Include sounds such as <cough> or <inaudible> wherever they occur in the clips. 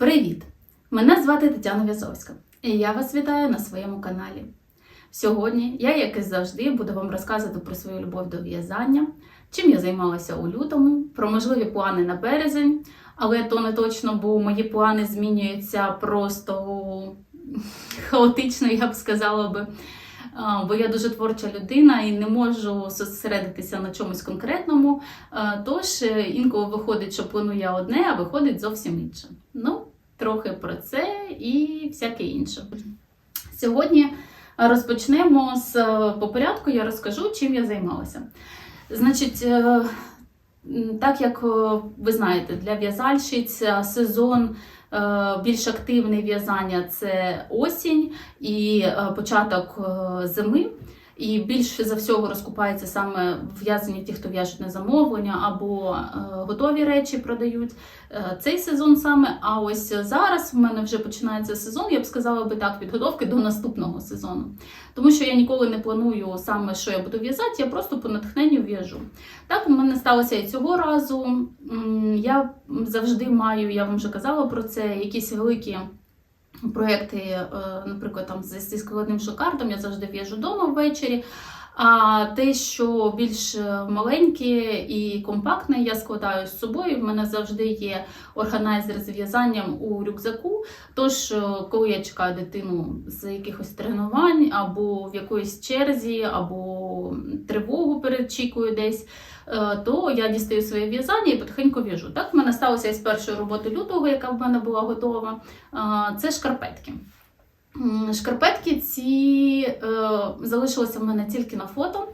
Привіт! Мене звати Тетяна В'язовська, і я вас вітаю на своєму каналі. Сьогодні я, як і завжди, буду вам розказувати про свою любов до в'язання, чим я займалася у лютому, про можливі плани на березень, але то не точно, бо мої плани змінюються просто <laughs> хаотично, я б сказала би. Бо я дуже творча людина і не можу зосередитися на чомусь конкретному. Тож е, інколи виходить, що планую я одне, а виходить зовсім інше. Ну, трохи про це і всяке інше. Сьогодні розпочнемо з е, по порядку. Я розкажу, чим я займалася. Значить, е, так як е, ви знаєте, для в'язальщиць сезон більш активний в'язання це осінь і початок зими. І більше за всього розкупається саме в'язані ті, хто в'яжуть на замовлення або е, готові речі продають е, цей сезон саме. А ось зараз в мене вже починається сезон, я б сказала би так, підготовки до наступного сезону. Тому що я ніколи не планую саме, що я буду в'язати, я просто по натхненню в'яжу. Так у мене сталося і цього разу. Я завжди маю, я вам вже казала про це, якісь великі. Проєкти, е, наприклад, там зі складним шокардом я завжди в'яжу вдома ввечері. А те, що більш е, маленьке і компактне, я складаю з собою. В мене завжди є органайзер з в'язанням у рюкзаку. Тож, е, коли я чекаю дитину з якихось тренувань, або в якоїсь черзі, або тривогу перечікую десь, то я дістаю своє в'язання і потихеньку в'яжу. Так в мене сталося із першої роботи лютого, яка в мене була готова. Це шкарпетки. Шкарпетки ці е, залишилися в мене тільки на фото, е,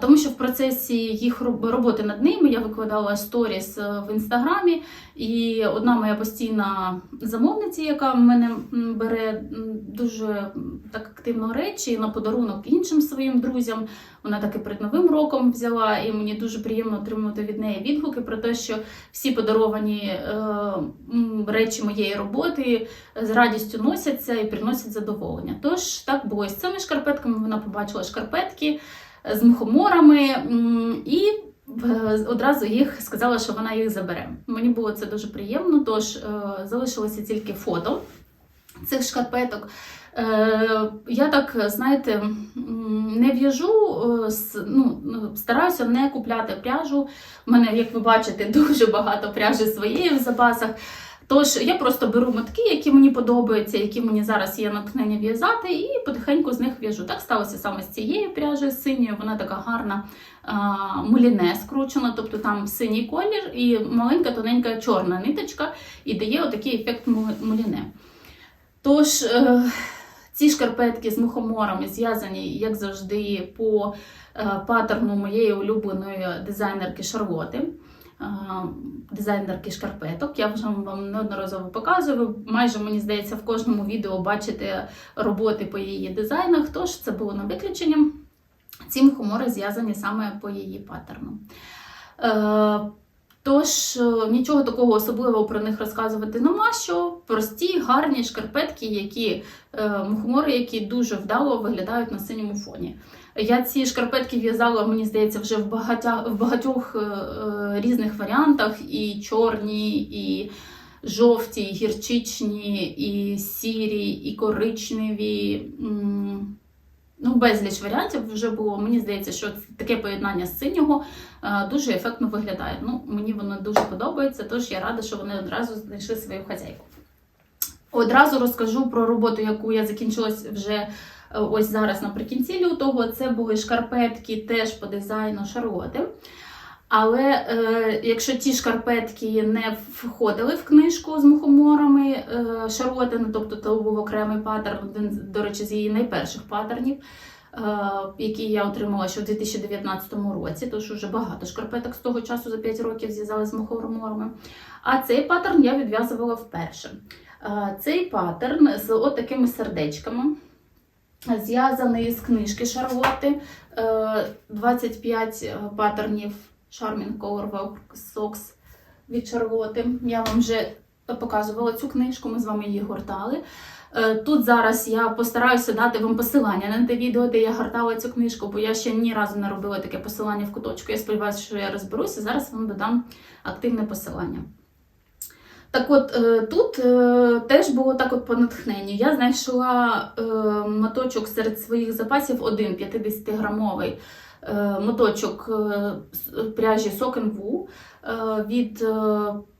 тому що в процесі їх роботи над ними я викладала сторіс е, в інстаграмі, і одна моя постійна замовниця, яка мене бере дуже так активно речі на подарунок іншим своїм друзям. Вона таки перед новим роком взяла, і мені дуже приємно отримувати від неї відгуки про те, що всі подаровані е, речі моєї роботи з радістю носяться і приносять задоволення. Тож так було з цими шкарпетками. Вона побачила шкарпетки з мухоморами і е, одразу їх сказала, що вона їх забере. Мені було це дуже приємно, тож е, залишилося тільки фото цих шкарпеток. Е, я так, знаєте, не в'яжу, ну, ну, стараюся не купляти пряжу. У мене, як ви бачите, <laughs> дуже багато пряжі своєї в запасах. Тож я просто беру мотки, які мені подобаються, які мені зараз є натхнення в'язати, і потихеньку з них в'яжу. Так сталося саме з цією пряжею синьою. Вона така гарна а, муліне скручена, тобто там синій колір і маленька тоненька чорна ниточка, і дає отакий ефект муліне. Тож е, ці шкарпетки з мухоморами зв'язані, як завжди, по е, паттерну моєї улюбленої дизайнерки Шарлоти дизайнерки шкарпеток. Я вже вам неодноразово показую. Майже мені здається в кожному відео бачите роботи по її дизайнах. Тож це було на виключення. Ці мухомори зв'язані саме по її паттерну. Е, Тож е, нічого такого особливого про них розказувати нема. Що прості, гарні шкарпетки, які е, мухомори, які дуже вдало виглядають на синьому фоні. Я ці шкарпетки в'язала, мені здається, вже в, багатя, в багатьох е, е, різних варіантах: і чорні, і жовті, і гірчичні, і сірі, і коричневі. Ну, безліч варіантів вже було. Мені здається, що таке поєднання з синього е, дуже ефектно виглядає. Ну, мені воно дуже подобається, тож я рада, що вони одразу знайшли свою хазяйку. Одразу розкажу про роботу, яку я закінчила вже ось зараз наприкінці лютого. Це були шкарпетки теж по дизайну Шарлоти. Але е, якщо ті шкарпетки не входили в книжку з мухоморами е, Шарлоти, ну, тобто то був окремий паттерн, один, до речі, з її найперших паттернів, е, які я отримала ще в 2019 році, тож вже багато шкарпеток з того часу за 5 років зв'язали з мухоморами. А цей паттерн я відв'язувала вперше. Е, Цей паттерн з отакими сердечками. Зв'язаний з книжки Шарлотти. Е, 25 паттернів Charming Colorwork Socks від Шарлоти. Я вам вже показувала цю книжку, ми з вами її гортали. Е, Тут зараз я постараюся дати вам посилання на те відео, де я гортала цю книжку, бо я ще ні разу не робила таке посилання в куточку. Я сподіваюся, що я розберуся. Зараз вам додам активне посилання. Так от е, тут е, теж було так от по натхненню. Я знайшла е, моточок серед своїх запасів, один 50-грамовий е, моточок пряжі Сокенву від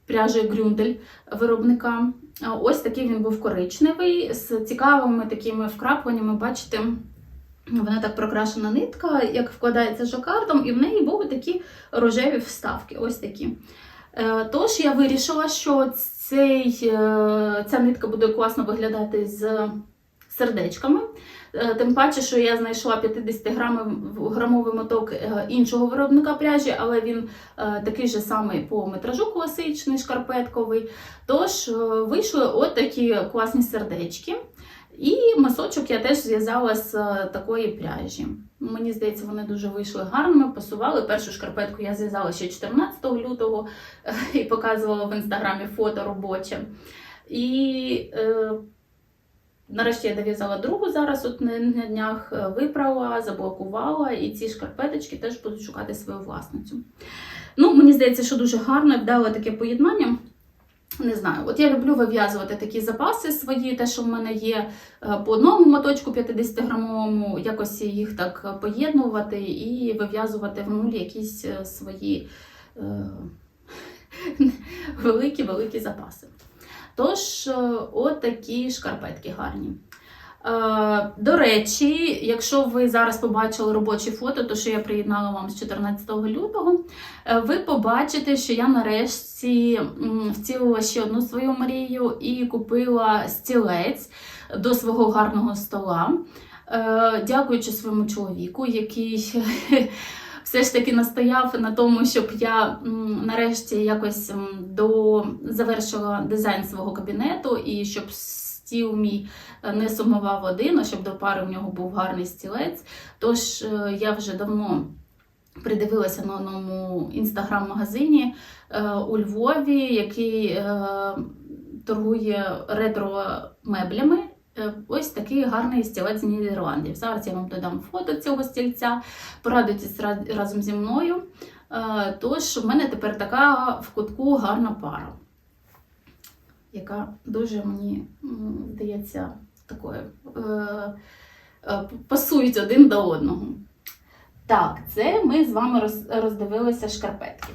пряжі Грюндель виробника. Ось такий він був коричневий з цікавими такими вкрапленнями. Бачите, вона так прокрашена нитка, як вкладається жакардом, і в неї були такі рожеві вставки. Ось такі. Е, Тож я вирішила, що цей, е, ця нитка буде класно виглядати з сердечками. Е, Тим паче, що я знайшла 50-грамовий моток іншого виробника пряжі, але він такий же самий по метражу класичний, шкарпетковий. Тож вийшли от класні сердечки. І масочок я теж зв'язала з такої пряжі. Мені здається, вони дуже вийшли гарними, пасували. Першу шкарпетку я зв'язала ще 14 лютого е, <laughs> і показувала в інстаграмі фото робоче. І е, нарешті я дов'язала другу зараз, от на днях е, виправила, заблокувала, і ці шкарпеточки теж будуть шукати свою власницю. Ну, мені здається, що дуже гарно і вдале таке поєднання. Не знаю, от я люблю вив'язувати такі запаси свої, те, що в мене є е, по одному моточку 50-грамовому, якось їх так поєднувати і вив'язувати в нулі якісь е, свої е, <laughs> великі-великі запаси. Тож, отакі от такі шкарпетки гарні. Е, До речі, якщо ви зараз побачили робочі фото, то що я приєднала вам з 14 лютого, е, ви побачите, що я нарешті втілила ще одну свою мрію і купила стілець до свого гарного стола. Е, Дякуючи своєму чоловіку, який <laughs> все ж таки настояв на тому, щоб я нарешті якось до завершила дизайн свого кабінету і щоб стіл мій е, не сумував один, а щоб до пари в нього був гарний стілець. Тож е, я вже давно придивилася на одному інстаграм-магазині е, у Львові, який торгує ретро-меблями. Ось такий гарний стілець з Нідерландів. Зараз я вам додам фото цього стільця. Порадуйтесь ра- разом зі мною. Тож, в мене тепер така в кутку гарна пара, яка дуже мені здається такою е, е, пасують один до одного. Так, це ми з вами роз- роздивилися шкарпетки.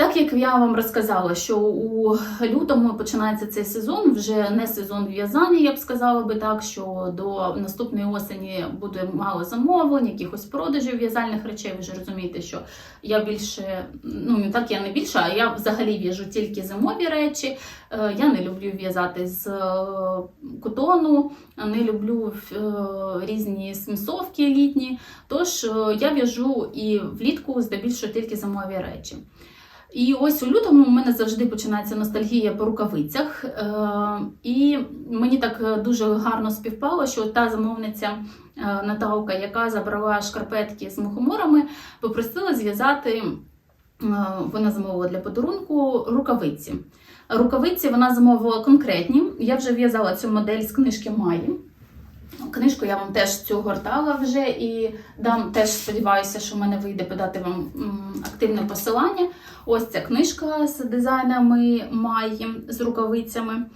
Так як я вам розказала, що у лютому починається цей сезон, вже не сезон в'язання, я б сказала би так, що до наступної осені буде мало замовлень, якихось продажів в'язальних речей. Ви ж розумієте, що я більше, ну так я не більше, а я взагалі в'яжу тільки зимові речі. Е, Я не люблю в'язати з е, котону, не люблю е, різні смісовки літні. Тож я в'яжу і влітку здебільшого тільки зимові речі. І ось у лютому у мене завжди починається ностальгія по рукавицях. Е, і мені так е, дуже гарно співпало, що та замовниця е, Наталка, яка забрала шкарпетки з мухоморами, попросила зв'язати, вона замовила для подарунку рукавиці. Рукавиці вона замовила конкретні. Я вже в'язала цю модель з книжки Маї. Книжку я вам теж цю гортала вже і дам теж сподіваюся, що в мене вийде подати вам активне посилання. Ось ця книжка з дизайнами Майї, з рукавицями.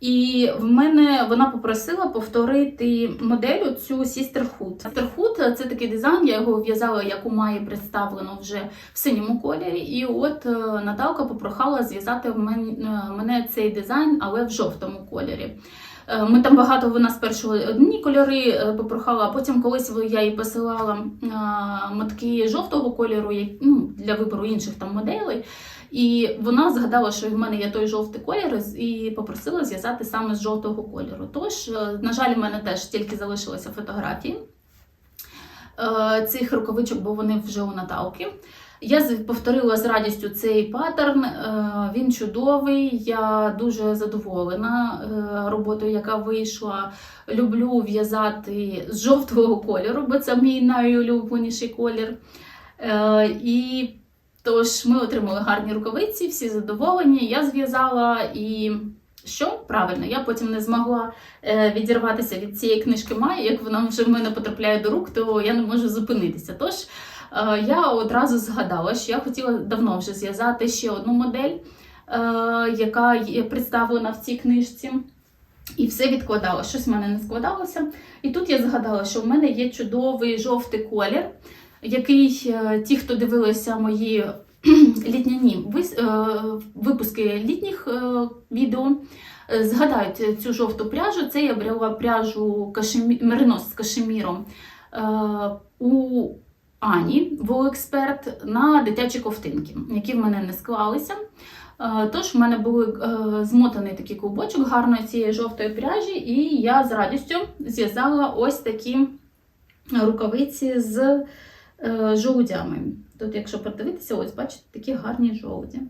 І в мене вона попросила повторити модель цю Sisterhood. Sisterhood – це такий дизайн, я його в'язала, як у Маї представлено вже в синьому кольорі. І от е, Наталка попрохала зв'язати е, мене цей дизайн, але в жовтому кольорі. Е, Ми там багато вона спершу одні кольори е, попрохала, а потім колись я їй посилала матки жовтого кольору ну, для вибору інших там моделей. І вона згадала, що в мене є той жовтий колір, і попросила зв'язати саме з жовтого кольору. Тож, е, на жаль, в мене теж тільки залишилися фотографії е, цих рукавичок, бо вони вже у Наталки. Я повторила з радістю цей паттерн. е, Він чудовий. Я дуже задоволена е, роботою, яка вийшла. Люблю в'язати з жовтого кольору, бо це мій найулюбленіший колір. Е, І тож ми отримали гарні рукавиці, всі задоволені. Я зв'язала і. Що правильно, я потім не змогла е, відірватися від цієї книжки Майї. Як вона вже в мене потрапляє до рук, то я не можу зупинитися. Тож е, я одразу згадала, що я хотіла давно вже зв'язати ще одну модель яка є представлена в цій книжці. І все відкладала. Щось в мене не складалося. І тут я згадала, що в мене є чудовий жовтий колір, який е, ті, хто дивилися мої <clears throat> літняні е, випуски літніх е, відео, е, згадають цю жовту пряжу. Це я брала пряжу кашемі... меринос з кашеміром у Ані в експерт на дитячі ковтинки, які в мене не склалися. Тож в мене був змотаний такий клубочок гарної цієї жовтої пряжі, і я з радістю зв'язала ось такі рукавиці з жолудями. Тут, якщо подивитися, ось бачите, такі гарні жолуді.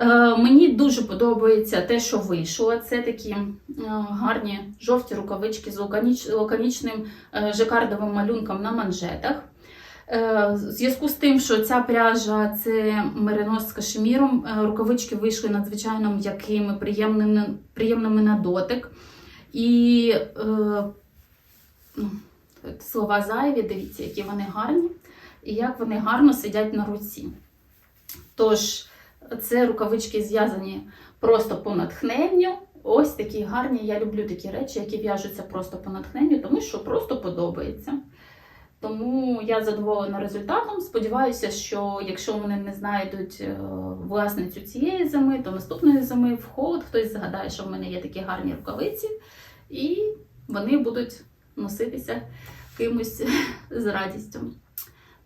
Е, Мені дуже подобається те, що вийшло. Це такі е, гарні жовті рукавички з лаконіч- лаконічним е, жакардовим малюнком на манжетах. Е, В зв'язку з тим, що ця пряжа це меринос з кашеміром, е, рукавички вийшли надзвичайно м'якими, приємними, приємними на дотик. І е, ну, слова зайві, дивіться, які вони гарні, і як вони гарно сидять на руці. Тож, це рукавички зв'язані просто по натхненню. Ось такі гарні. Я люблю такі речі, які в'яжуться просто по натхненню, тому що просто подобається. Тому я задоволена результатом. Сподіваюся, що якщо вони не знайдуть е, власницю цієї зими, то наступної зими в холод хтось згадає, що в мене є такі гарні рукавиці, і вони будуть носитися кимось з радістю.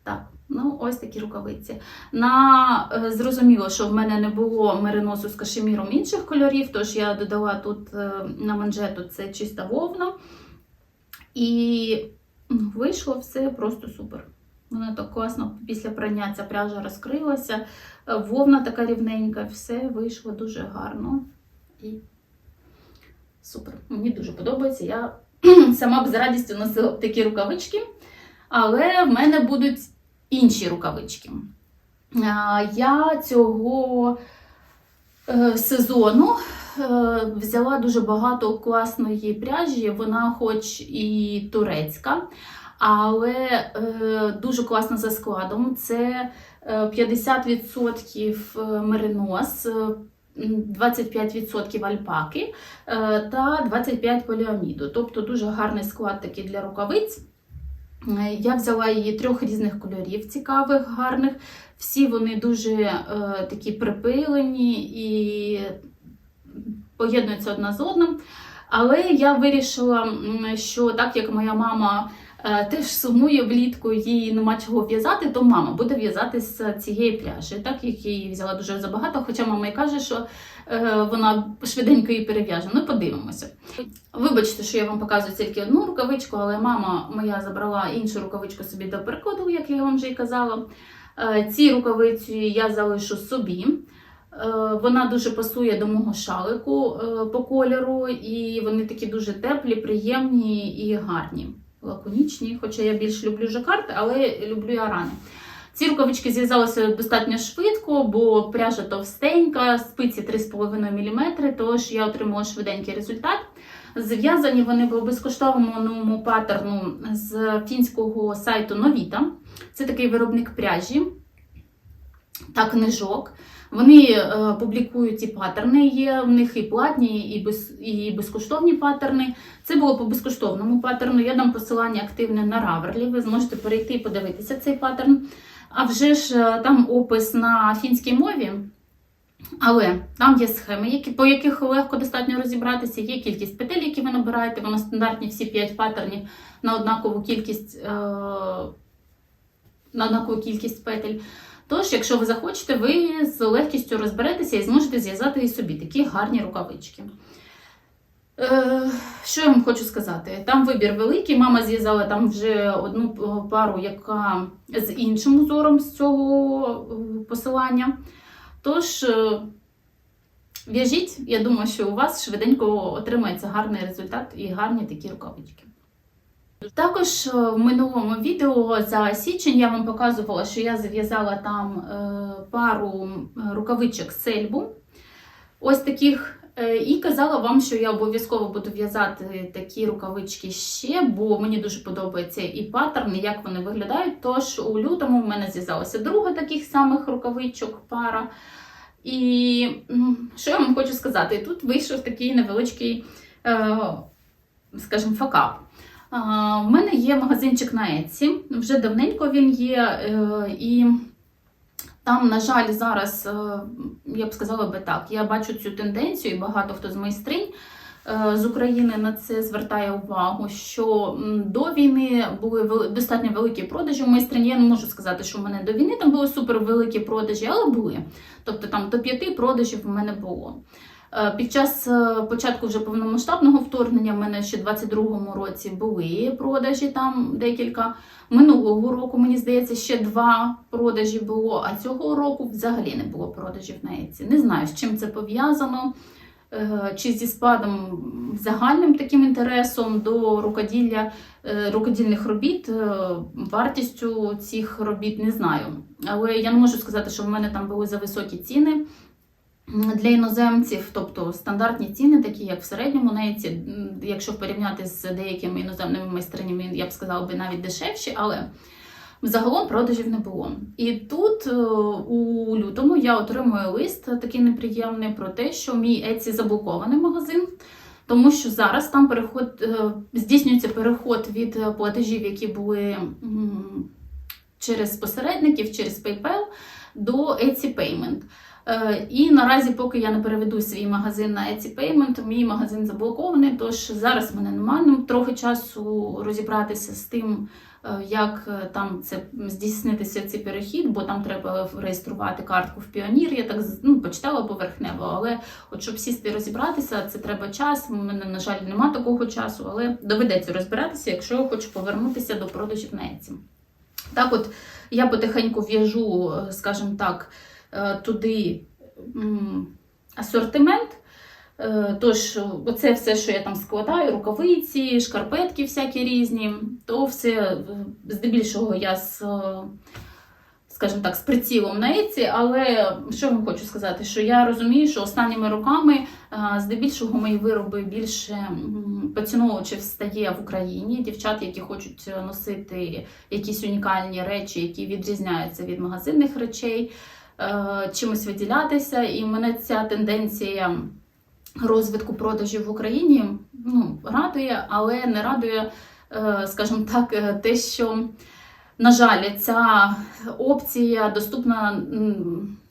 Так, ну ось такі рукавиці. На е, зрозуміло, що в мене не було мериносу з кашеміром інших кольорів, тож я додала тут е, на манжету це чиста вовна. І ну, вийшло все просто супер. Воно так класно після прання ця пряжа розкрилася, е, вовна така рівненька, все вийшло дуже гарно і супер. Мені дуже подобається. Я <clears throat> сама б з радістю носила такі рукавички, але в мене будуть інші рукавички. Я цього е, сезону е, взяла дуже багато класної пряжі, вона хоч і турецька, але е, дуже класна за складом. Це е, 50% меринос, е, 25% альпаки та 25 поліаміду. Тобто дуже гарний склад такий для рукавиць. Е, Я взяла її трьох різних кольорів, цікавих, гарних. Всі вони дуже е, такі припилені і поєднуються одна з одним. Але я вирішила, що так як моя мама е, теж сумує влітку, їй нема чого в'язати, то мама буде в'язати з цієї пряжі. Так як її взяла дуже забагато, хоча мама і каже, що вона швиденько її перев'яже. Ну, подивимося. Вибачте, що я вам показую тільки одну рукавичку, але мама моя забрала іншу рукавичку собі до перекладу, як я вам вже й казала. Е, Ці рукавиці я залишу собі. Е, Вона дуже пасує до мого шалику е, по кольору, і вони такі дуже теплі, приємні і гарні, лаконічні. Хоча я більш люблю жакард, але люблю і арани. Ці рукавички зв'язалися достатньо швидко, бо пряжа товстенька, спиці 3,5 мм, тож я отримала швиденький результат. Зв'язані вони по безкоштовному паттерну з фінського сайту Новіта. Це такий виробник пряжі та книжок. Вони е, публікують ці паттерни, є в них і платні, і, без, і безкоштовні паттерни. Це було по безкоштовному паттерну. Я дам посилання активне на Раверлі. Ви зможете перейти і подивитися цей паттерн. А вже ж е, там опис на фінській мові. Але там є схеми, які, по яких легко достатньо розібратися. Є кількість петель, які ви набираєте. Воно стандартні всі 5 паттернів на однакову кількість, е, на однакову кількість петель. Тож, якщо ви захочете, ви з легкістю розберетеся і зможете зв'язати і собі такі гарні рукавички. Е, що я вам хочу сказати? Там вибір великий. Мама зв'язала там вже одну пару, яка з іншим узором з цього е, посилання. Тож, е, в'яжіть, я думаю, що у вас швиденько отримається гарний результат і гарні такі рукавички. Також в минулому відео за січень я вам показувала, що я зав'язала там пару рукавичок сельбу. Ось таких. Е, І казала вам, що я обов'язково буду в'язати такі рукавички ще, бо мені дуже подобається і паттерн, і як вони виглядають. Тож у лютому в мене зв'язалася друга таких самих рукавичок пара. І що я вам хочу сказати? Тут вийшов такий невеличкий, е, скажімо, факап. В мене є магазинчик на Etsy, вже давненько він є, е, і там, на жаль, зараз, е, я б сказала би так, я бачу цю тенденцію, і багато хто з майстринь е, з України на це звертає увагу, що до війни були достатньо великі продажі у майстринь. Я не можу сказати, що в мене до війни там були супер великі продажі, але були. Тобто там до п'яти продажів в мене було. Е, Під час е, початку вже повномасштабного вторгнення в мене ще в 22-му році були продажі, там декілька. Минулого року, мені здається, ще два продажі було, а цього року взагалі не було продажів на Etsy. Не знаю, з чим це пов'язано, е, чи зі спадом загальним таким інтересом до рукоділля, рукодільних робіт, вартістю цих робіт не знаю. Але я не можу сказати, що в мене там були за високі ціни. Для іноземців, тобто стандартні ціни, такі як в середньому неці, якщо порівняти з деякими іноземними майстринями, я б сказала би навіть дешевші, але загалом продажів не було. І тут е, у лютому я отримую лист такий неприємний про те, що мій Etsy заблокований магазин. Тому що зараз там переход е, здійснюється переход від платежів, які були через посередників, через PayPal до Etsy Payment. Е, І наразі, поки я не переведу свій магазин на Etsy Payment, мій магазин заблокований. Тож зараз в мене немає ну, трохи часу розібратися з тим, е, як е, там це здійснитися цей перехід, бо там треба реєструвати картку в Піонір. Я так ну, почитала поверхнево, але от щоб сісти розібратися, це треба час. У мене, на жаль, немає такого часу, але доведеться розбиратися, якщо хочу повернутися до продажів на Etsy. Так, от я потихеньку в'яжу, скажімо так, туди асортимент. Е, Тож, оце все, що я там складаю, рукавиці, шкарпетки всякі різні, то все е, здебільшого я з, е, скажімо так, з прицілом на Еці, але що вам хочу сказати, що я розумію, що останніми роками е, здебільшого мої вироби більше поціновувачів стає в Україні. Дівчат, які хочуть носити якісь унікальні речі, які відрізняються від магазинних речей, е, чимось виділятися. І мене ця тенденція розвитку продажів в Україні ну, радує, але не радує, е, скажімо так, е, те, що, на жаль, ця опція доступна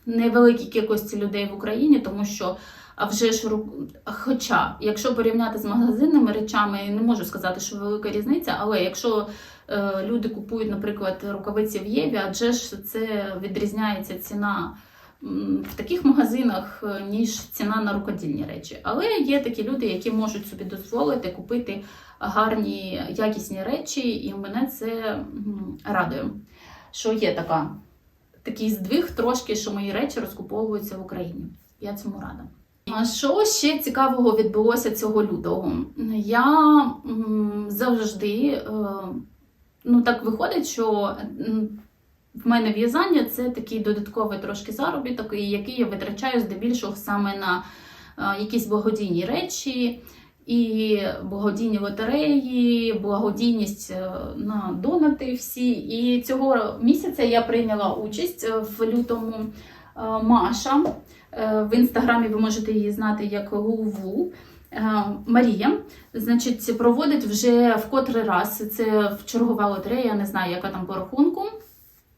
невеликій кількості людей в Україні, тому що. А вже ж ру- хоча, якщо порівняти з магазинними речами, я не можу сказати, що велика різниця, але якщо е, люди купують, наприклад, рукавиці в Єві, адже ж це відрізняється ціна в таких магазинах, е, ніж ціна на рукодільні речі. Але є такі люди, які можуть собі дозволити купити гарні якісні речі, і мене це радує, що є така, такий здвиг трошки, що мої речі розкуповуються в Україні. Я цьому рада. Що ще цікавого відбулося цього лютого? Я завжди е, ну так виходить, що в мене в'язання це такий додатковий трошки заробіток, який я витрачаю здебільшого саме на е, якісь благодійні речі. І благодійні лотереї, благодійність е, на донати всі. І цього місяця я прийняла участь в лютому Маша. Е, В інстаграмі ви можете її знати як Луву. Е, Марія, значить, проводить вже в котрий раз. Це в чергова лотерея, я не знаю, яка там по рахунку,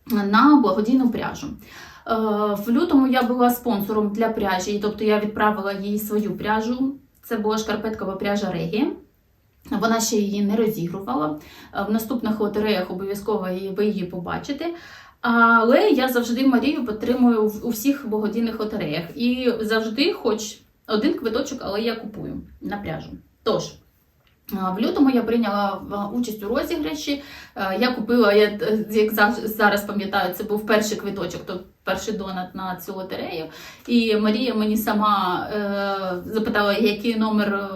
на благодійну пряжу. Е, В лютому я була спонсором для пряжі, тобто я відправила їй свою пряжу. Це була шкарпеткова пряжа Регі. Вона ще її не розігрувала. В наступних лотереях обов'язково ви її побачите. Але я завжди Марію підтримую у всіх благодійних лотереях. І завжди, хоч один квиточок, але я купую на пряжу. Тож. В лютому я прийняла участь у розіграші. Я купила, я, е, як зараз пам'ятаю, це був перший квиточок, тобто перший донат на цю лотерею. І Марія мені сама е, запитала, який номер, е,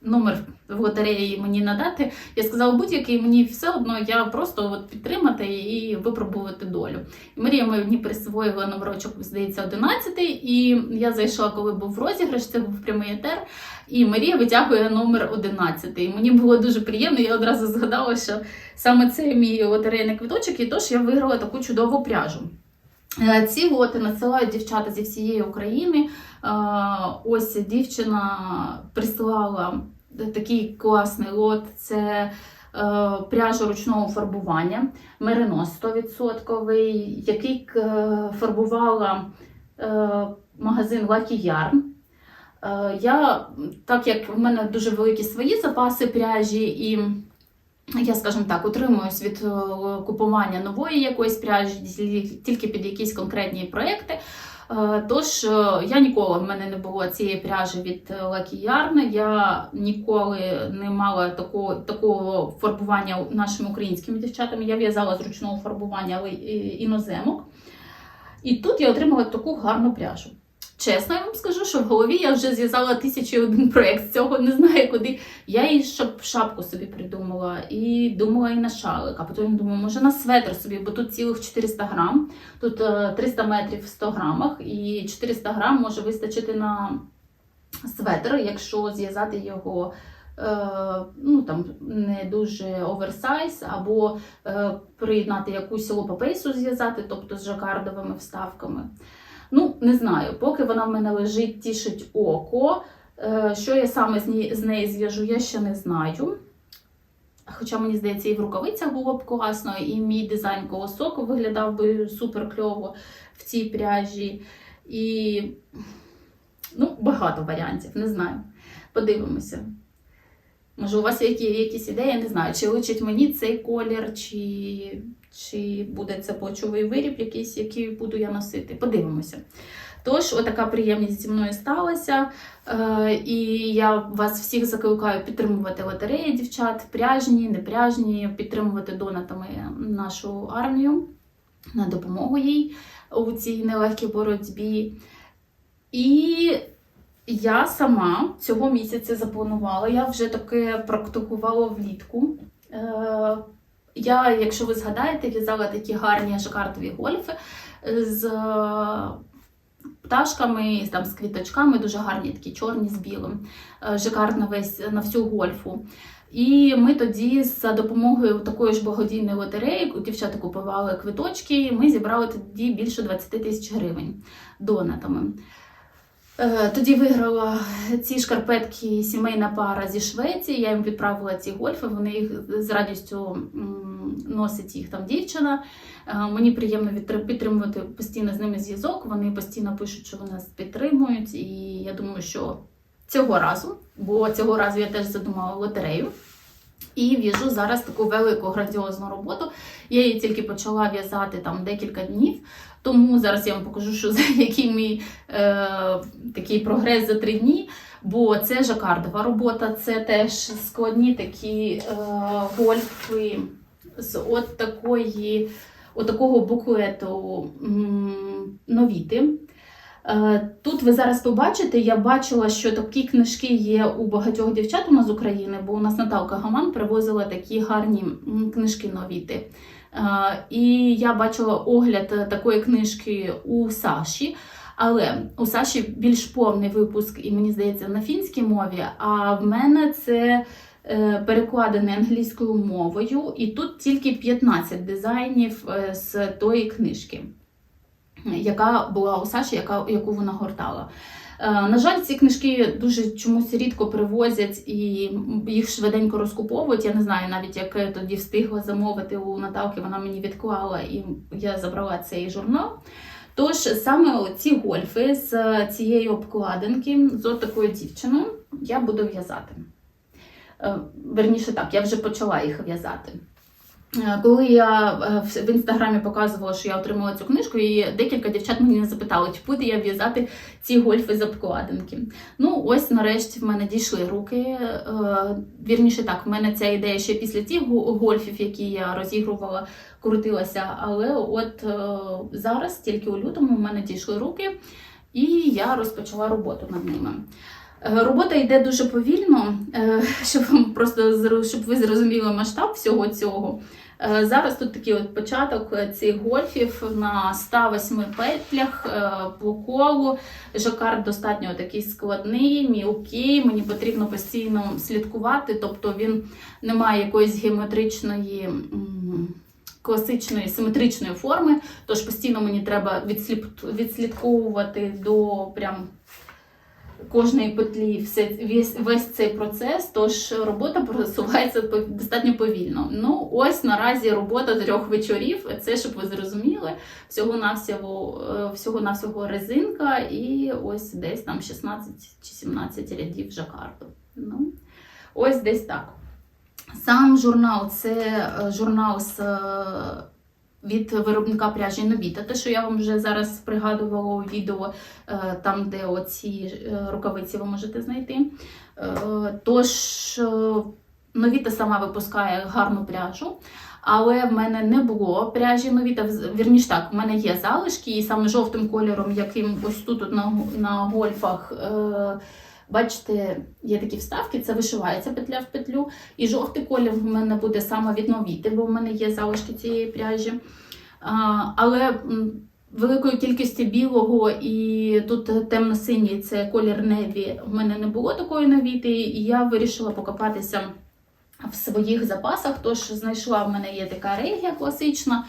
номер в лотереї мені надати. Я сказала, будь-який мені все одно, я просто от підтримати і випробувати долю. Марія мені присвоїла номерочок, здається, 11 і я зайшла, коли був розіграш, це був прямий етер. І Марія витягує номер 11. І мені було дуже приємно. Я одразу згадала, що саме це мій лотерейний квиточок, і тож я виграла таку чудову пряжу. Е, Ці лоти надсилають дівчата зі всієї України. Е, Ось дівчина прислала такий класний лот. Це е, пряжа ручного фарбування, меринос 100%, який е, фарбувала е, магазин Lucky Yarn. Я, так як в мене дуже великі свої запаси пряжі, і я, скажімо так, утримуюсь від купування нової якоїсь пряжі тільки під якісь конкретні проекти. Е, Тож е, я ніколи в мене не було цієї пряжі від е, Lucky Yarn, Я ніколи не мала такого, такого фарбування нашими українськими дівчатами. Я в'язала з ручного фарбування, іноземок. І тут я отримала таку гарну пряжу. Чесно, я вам скажу, що в голові я вже зв'язала тисячу і один проєкт з цього, не знаю куди. Я і шапку собі придумала, і думала і на шалик, а потім думаю, може на светр собі, бо тут цілих 400 грам, тут е, 300 метрів в 100 грамах, і 400 грам може вистачити на светр, якщо зв'язати його. е, Ну там не дуже оверсайз, або е, приєднати якусь лопопейсу зв'язати, тобто з жакардовими вставками. Ну, не знаю, поки вона в мене лежить, тішить око. Е, Що я саме з неї, зв'яжу, я ще не знаю. Хоча мені здається, і в рукавицях було б класно, і мій дизайн колосок виглядав би супер кльово в цій пряжі. І ну, багато варіантів, не знаю. Подивимося. Може, у вас є якісь ідеї, не знаю, чи личить мені цей колір, чи, чи буде це плачовий виріб, якийсь, який буду я носити. Подивимося. Тож, отака приємність зі мною сталася. Е, і я вас всіх закликаю підтримувати лотереї, дівчат, пряжні, непряжні, підтримувати донатами нашу армію на допомогу їй у цій нелегкій боротьбі. І я сама цього місяця запланувала, я вже таке практикувала влітку. Е, я, якщо ви згадаєте, в'язала такі гарні жакартові гольфи з е, пташками, там, з квіточками, дуже гарні, такі чорні з білим, е, жакард на, весь, на всю гольфу. І ми тоді за допомогою такої ж благодійної лотереї дівчата купували квиточки, ми зібрали тоді більше 20 тисяч гривень донатами. Е, Тоді виграла ці шкарпетки сімейна пара зі Швеції. Я їм відправила ці гольфи. Вони їх з радістю носить їх там дівчина. Е, Мені приємно підтримувати постійно з ними зв'язок. Вони постійно пишуть, що вони нас підтримують. І я думаю, що цього разу, бо цього разу я теж задумала лотерею. І в'яжу зараз таку велику грандіозну роботу. Я її тільки почала в'язати там декілька днів. Тому зараз я вам покажу, що <laughs> за який мій е, такий прогрес за три дні. Бо це жакардова робота, це теж складні такі е, гольфи з от такої, от такого буклету новіти. Е, Тут ви зараз побачите, я бачила, що такі книжки є у багатьох дівчат у нас з України, бо у нас Наталка Гаман привозила такі гарні книжки новіти. Е, І я бачила огляд такої книжки у Саші. Але у Саші більш повний випуск, і мені здається, на фінській мові. А в мене це е, перекладене англійською мовою, і тут тільки 15 дизайнів е, з тої книжки, яка була у Саші, яка, яку вона гортала. Е, На жаль, ці книжки дуже чомусь рідко привозять і їх швиденько розкуповують. Я не знаю навіть, як я тоді встигла замовити у Наталки, вона мені відклала, і я забрала цей журнал. Тож саме ці гольфи з цієї обкладинки, з от такою дівчиною, я буду в'язати. Е, Верніше так, я вже почала їх в'язати. Е, Коли я е, в- інстаграмі показувала, що я отримала цю книжку, і декілька дівчат мені запитали, чи буду я в'язати ці гольфи з обкладинки. Ну, ось нарешті в мене дійшли руки. Е, Вірніше так, в мене ця ідея ще після тих гольфів, які я розігрувала, крутилася. Але от зараз, тільки у лютому, в мене дійшли руки, і я розпочала роботу над ними. Е, Робота йде дуже повільно, е, <laughs> щоб вам просто щоб ви зрозуміли масштаб всього цього. Е, Зараз тут такий от початок цих гольфів на 108 петлях по колу. Жакард достатньо такий складний, мілкий. Мені потрібно постійно слідкувати, тобто він не має якоїсь геометричної класичної симетричної форми, тож постійно мені треба відслідковувати до прям кожної петлі все, весь, весь цей процес, тож робота просувається достатньо повільно. Ну, ось наразі робота трьох вечорів. Це щоб ви зрозуміли, всього-навсього, е, всього-навсього резинка і ось десь там 16 чи 17 рядів жакарду. Ну, ось десь так. Сам журнал це е, журнал з е, від виробника пряжі Новіта. Те, що я вам вже зараз пригадувала у відео, е, там, де оці е, рукавиці ви можете знайти. Е, Тож Новіта сама випускає гарну пряжу. Але в мене не було пряжі новіта. Вірніш так, в мене є залишки, і саме жовтим кольором, яким ось тут на, на гольфах, е, бачите, є такі вставки, це вишивається петля в петлю. І жовтий колір в мене буде саме від новіти, бо в мене є залишки цієї пряжі. Але великої кількості білого і тут темно-синій це колір неві. В мене не було такої новіти, і я вирішила покопатися в своїх запасах. Тож знайшла в мене є така регія класична,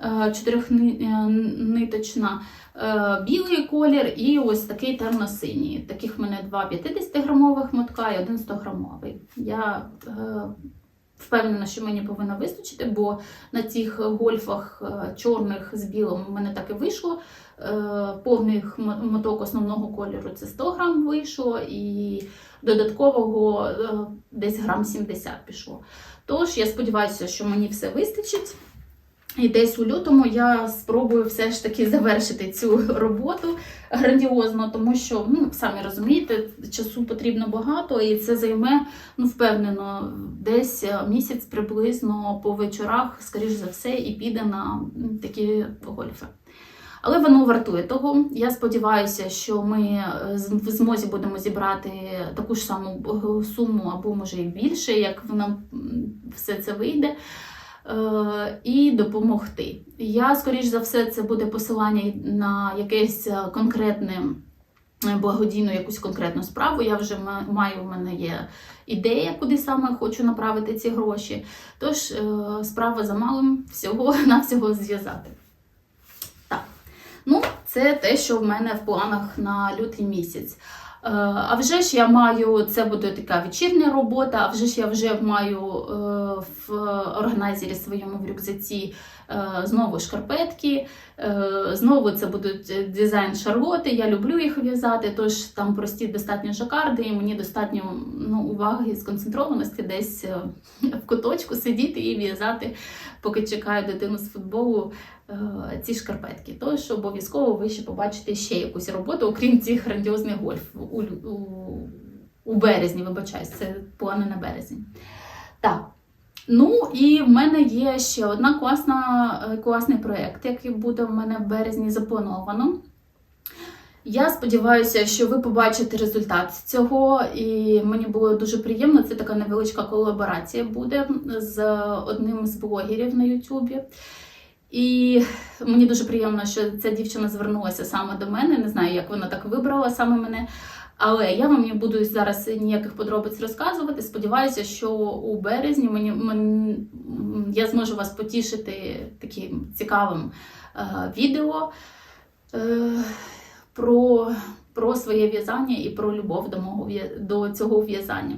е, чотирьохниточна, е, білий колір і ось такий темно-синій. Таких в мене два 50-грамових мотка і один 100-грамовий. Я е, впевнена, що мені повинно вистачити, бо на цих гольфах е, чорних з білим в мене так і вийшло. Е, Повний моток основного кольору це 100 грам вийшло, і додаткового е, десь грам 70 пішло. Тож я сподіваюся, що мені все вистачить. І десь у лютому я спробую все ж таки завершити цю роботу грандіозно, тому що, ну, самі розумієте, часу потрібно багато, і це займе, ну, впевнено, десь місяць приблизно по вечорах, скоріш за все, і піде на такі гольфи. Але воно вартує того. Я сподіваюся, що ми е, в змозі будемо зібрати таку ж саму е, суму, або може і більше, як нам все це вийде. Е, І допомогти. Я, скоріш за все, це буде посилання на якесь е, конкретне е, благодійну якусь конкретну справу. Я вже маю, в мене є ідея, куди саме хочу направити ці гроші. Тож справа за малим всього <laughs> на всього зв'язати. Так. Ну, це те, що в мене в планах на лютий місяць. Е, А вже ж я маю, це буде така вечірня робота, а вже ж я вже маю е, в органайзері своєму в рюкзаці е, знову шкарпетки. Е, Знову це будуть е, дизайн шарлоти. Я люблю їх в'язати, тож там прості достатньо жакарди, і мені достатньо ну, уваги сконцентрованості десь е, в куточку сидіти і в'язати, поки чекаю дитину з футболу е, ці шкарпетки. Тож обов'язково ви ще побачите ще якусь роботу, окрім цих грандіозних гольф у, у, у березні, вибачаюсь, це плани на березень. Так. Ну і в мене є ще одна класна, е, класний проєкт, який буде в мене в березні заплановано. Я сподіваюся, що ви побачите результат цього, і мені було дуже приємно. Це така невеличка колаборація буде з одним з блогерів на Ютубі. І мені дуже приємно, що ця дівчина звернулася саме до мене. Не знаю, як вона так вибрала саме мене. Але я вам не буду зараз ніяких подробиць розказувати. Сподіваюся, що у березні мені, мен- м, я зможу вас потішити таким цікавим е, відео е, про, про своє в'язання і про любов до, мого, до цього в'язання.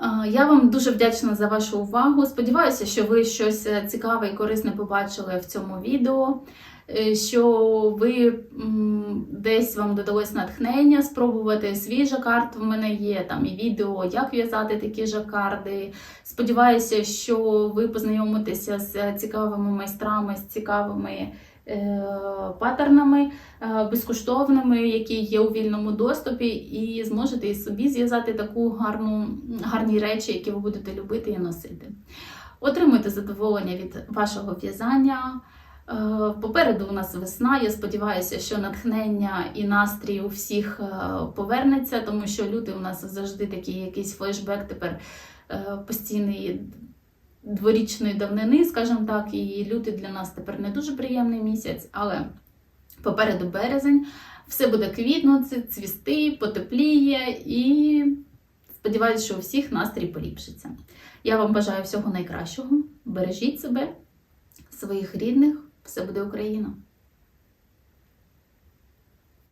Е, Я вам дуже вдячна за вашу увагу. Сподіваюся, що ви щось цікаве і корисне побачили в цьому відео. Е, Що ви десь вам додалось натхнення спробувати свій жакард. В мене є там і відео, як в'язати такі жакарди. Сподіваюся, що ви познайомитеся з цікавими майстрами, з цікавими е, паттернами е, безкоштовними, які є у вільному доступі, і зможете і собі зв'язати таку гарну, гарні речі, які ви будете любити і носити. Отримуйте задоволення від вашого в'язання. Е, Попереду у нас весна. Я сподіваюся, що натхнення і настрій у всіх е, повернеться, тому що лютий у нас завжди такий якийсь флешбек тепер е, постійний дворічної давнини, скажімо так, і лютий для нас тепер не дуже приємний місяць, але попереду березень, все буде квітнути, цвісти, потепліє і сподіваюся, що у всіх настрій поліпшиться. Я вам бажаю всього найкращого, бережіть себе своїх рідних. Все буде Україна!